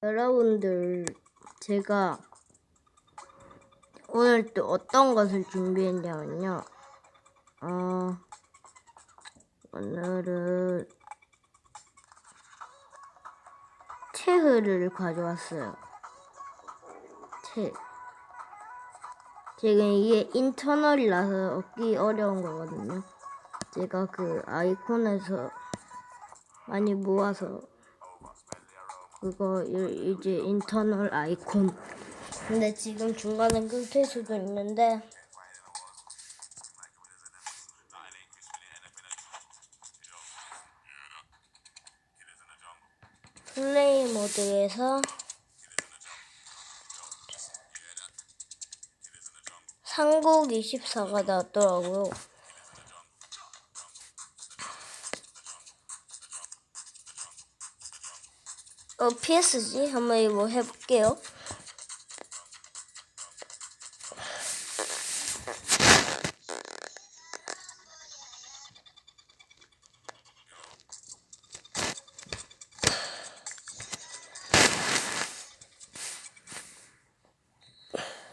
여러분들, 제가 오늘 또 어떤 것을 준비했냐면요. 어, 오늘은 체흐를 가져왔어요. 체. 지금 이게 인터널이라서 얻기 어려운 거거든요. 제가 그 아이콘에서 많이 모아서 그거 이- 이제 인터널 아이콘. 근데 지금 중간에 끊길 수도 있는데 플레이 모드에서 삼국 24가 나왔더라고요. 어, PSG? 한번 이거 해볼게요.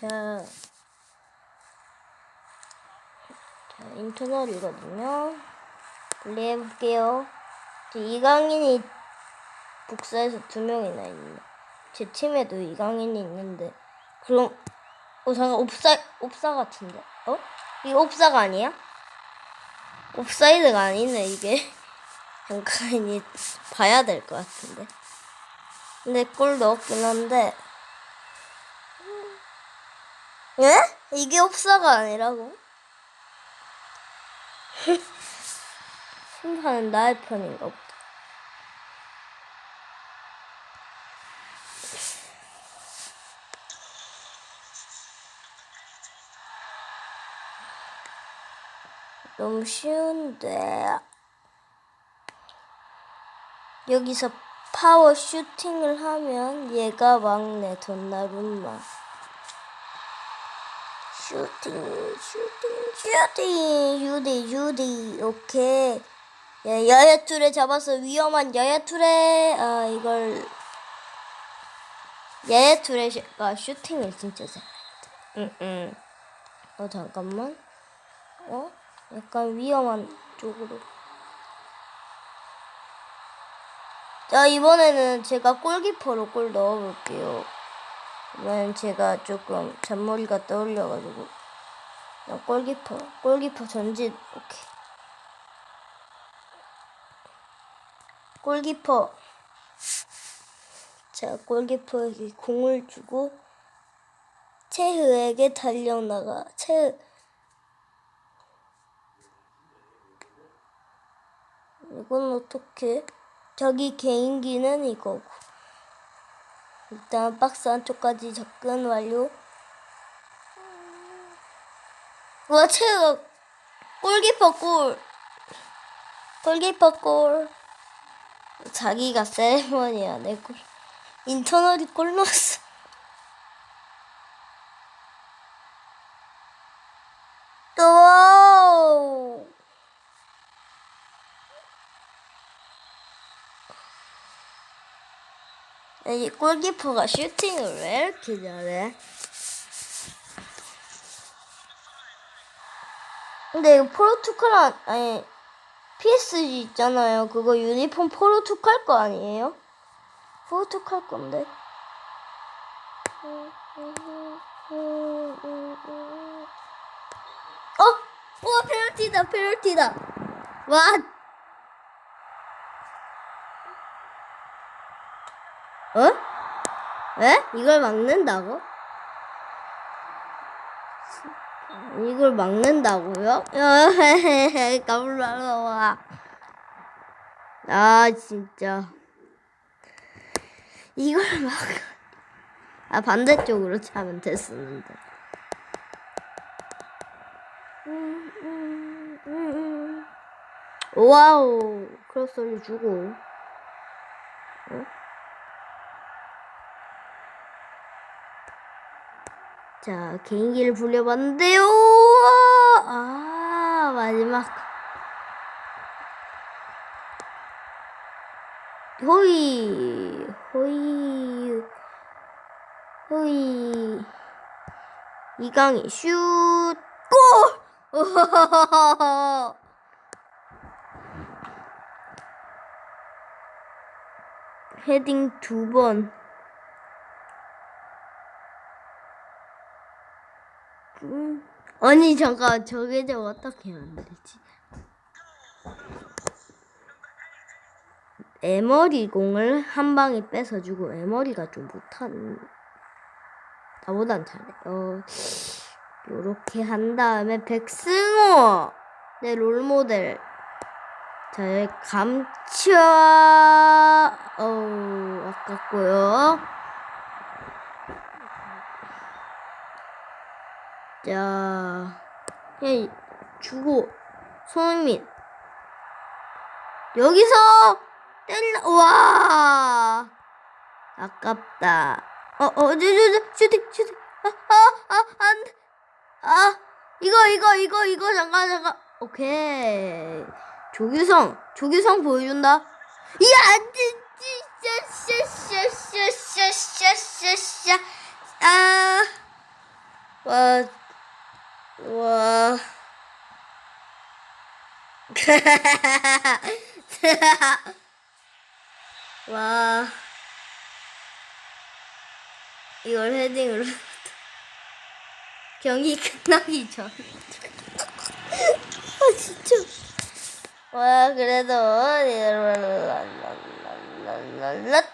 자, 자 인터널이거든요. 플레이 해볼게요. 이강인이 북사에서 두 명이나 있네. 제 팀에도 이강인이 있는데. 그럼, 어, 잠깐, 옵사, 옵사 같은데? 어? 이거 옵사가 아니야? 옵사이드가 아니네, 이게. 잠깐, 이 봐야 될 것 같은데. 근데 골 넣었긴 한데. 예? 이게 옵사가 아니라고? 심판은 나의 편인가 보다. 너무 쉬운데. 여기서 파워 슈팅을 하면 얘가 막내 돈나룸마. 슈팅 슈팅 슈팅. 유디 유디. 오케이. 야, 야야툴에 잡아서 위험한 야야툴에 아 이걸 야야툴에가 슈팅을 진짜 잘해 응응. 어 잠깐만. 어? 약간 위험한 쪽으로. 자, 이번에는 제가 골키퍼로 골 넣어볼게요. 이번엔 제가 조금 잔머리가 떠올려가지고. 자, 골키퍼. 골키퍼 전진. 오케이. 골키퍼. 자, 골키퍼에게 공을 주고, 체흐에게 달려나가. 체흐. 이건 어떻게? 저기 개인기는 이거고. 일단 박스 안쪽까지 접근 완료. 와, 체가 골키퍼 골. 골키퍼 골. 자기가 세레머니 안에 골. 인터널이 골 넣었어. 또. 이 골키퍼가 슈팅을 왜 이렇게 잘해? 근데 이거 포르투갈 아니 PSG 있잖아요. 그거 유니폼 포르투갈 거 아니에요? 포르투갈 건데. 어? 우와 페널티다 페널티다. 와 어? 왜? 이걸 막는다고? 이걸 막는다고요? 까불러와. 아 진짜. 이걸 막. 아 반대쪽으로 차면 됐었는데. 음, 음, 음, 음. 와우 크로스를 주고. 어? 자, 개인기를 불려봤는데요. 아, 마지막. 호이, 호이, 흐이. 이강이 슛! 골! 헤딩 두 번. 음. 아니 잠깐 저게 좀 어떻게 만들지? 에머리 공을 한 방에 뺏어주고 에머리가 좀 못한 나보단 잘해. 어 요렇게 한 다음에 백승호 내 롤모델. 자 여기 감차 어 아깝고요. 자, 그냥 주고 손흥민 여기서 때려 와! 아깝다. 어 어 저저 슈팅 슈팅 아 아 아안아 아, 이거 이거 이거 이거 잠깐 잠깐. 오케이. 조규성 조규성 보여준다. 야 샤샤 와. 이걸 헤딩으로. 경기 끝나기 전. 아, 진짜. 와, 그래도. 랄랄랄랄랄라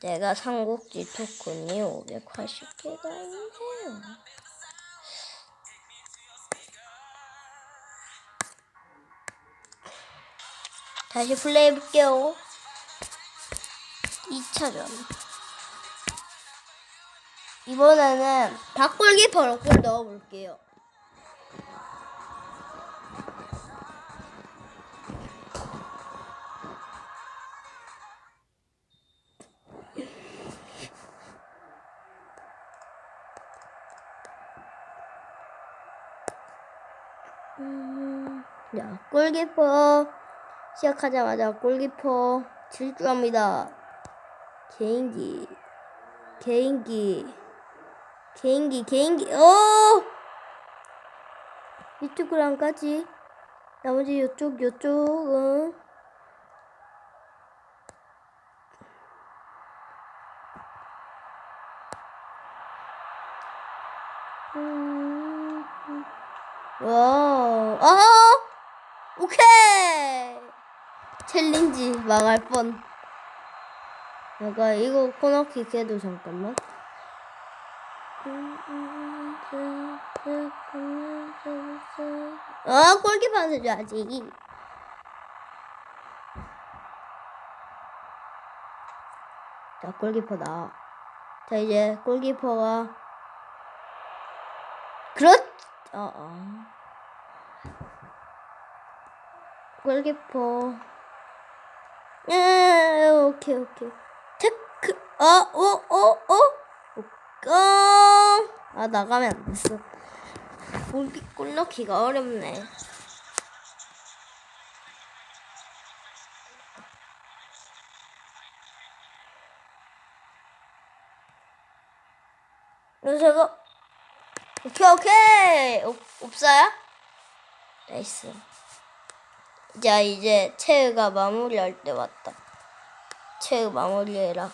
내가 삼국지 토큰이 580개가 있네요. 다시 플레이 해볼게요. 2차전. 이번에는 닭골기퍼로 골 넣어볼게요. 자, 골키퍼 시작하자마자 골키퍼 질주합니다. 개인기, 개인기, 개인기, 개인기. 오! 이쪽으로 안 가지. 나머지 이쪽, 이쪽은. 음, 음. 와, 아, 오케이. 챌린지 망할 뻔. 내가 이거 코너킥 해도 잠깐만. 아, 골키퍼한테 줘야지. 자, 골키퍼 나. 자, 이제 골키퍼가 그렇, 어, 어. 골키퍼. 예, 오케이, 오케이. 테크, 어, 어, 어, 어? 깡. 아, 나가면 안 됐어. 골, 골 넣기가 어렵네. 그래서 오케이, 오케이. 옵, 옵사야? 나이스. 자, 이제 채우가 마무리할 때 왔다. 채우 마무리해라.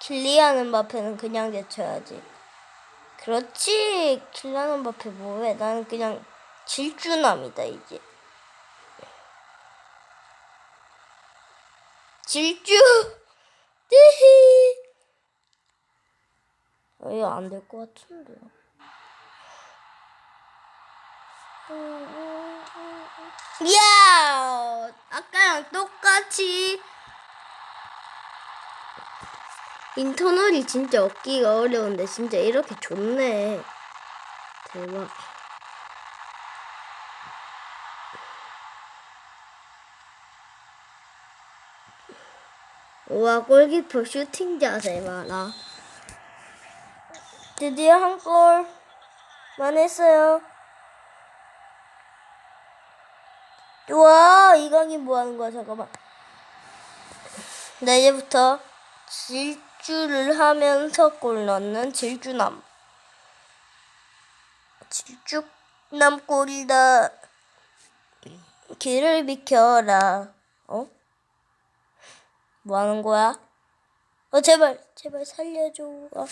킬리안 음바페는 그냥 제쳐야지. 그렇지. 킬리안 음바페 뭐해? 나는 그냥 질주남이다 이제. 질주. 어, 이거 안 될 것 같은데요. 이야! 아까랑 똑같이 인터널이 진짜 얻기가 어려운데 진짜 이렇게 좋네. 대박. 우와 골키퍼 슈팅 자세 많아. 드디어 한 골만 했어요. 우 와 이강인 뭐 하는 거야 잠깐만. 나 이제부터 질주를 하면서 골 넣는 질주남. 질주남 골이다. 길을 비켜라. 어? 뭐 하는 거야? 어 제발 제발 살려줘. 어.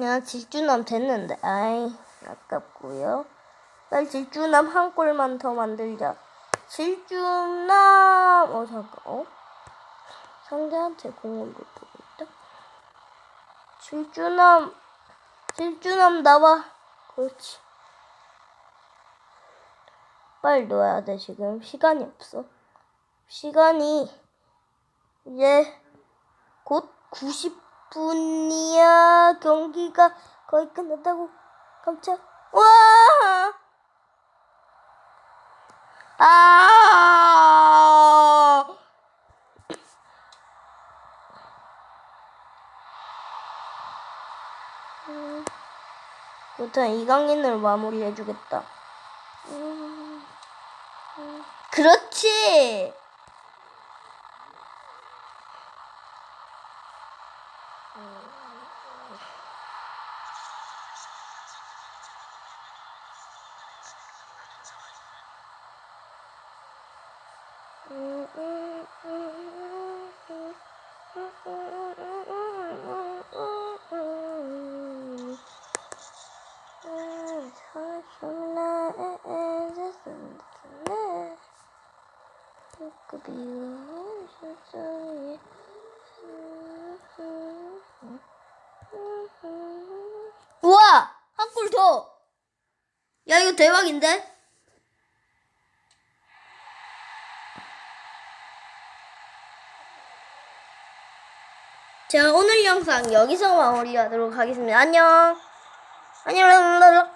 야 질주남 됐는데 아이 아깝고요. 빨리 질주남 한 골만 더 만들자. 질주남 어 잠깐 어 상대한테 공을 못 보고 있다. 질주남 질주남 나와. 그렇지. 빨리 넣어야 돼 지금 시간이 없어. 시간이 이제 곧 90분이야 경기가 거의 끝났다고 깜짝 와 아! 음, 일단 이강인을 마무리해주겠다. 그렇지. 우와! 한골 더! 야, 이거 대박인데? 자, 오늘 영상 여기서 마무리하도록 하겠습니다. 안녕! 안녕!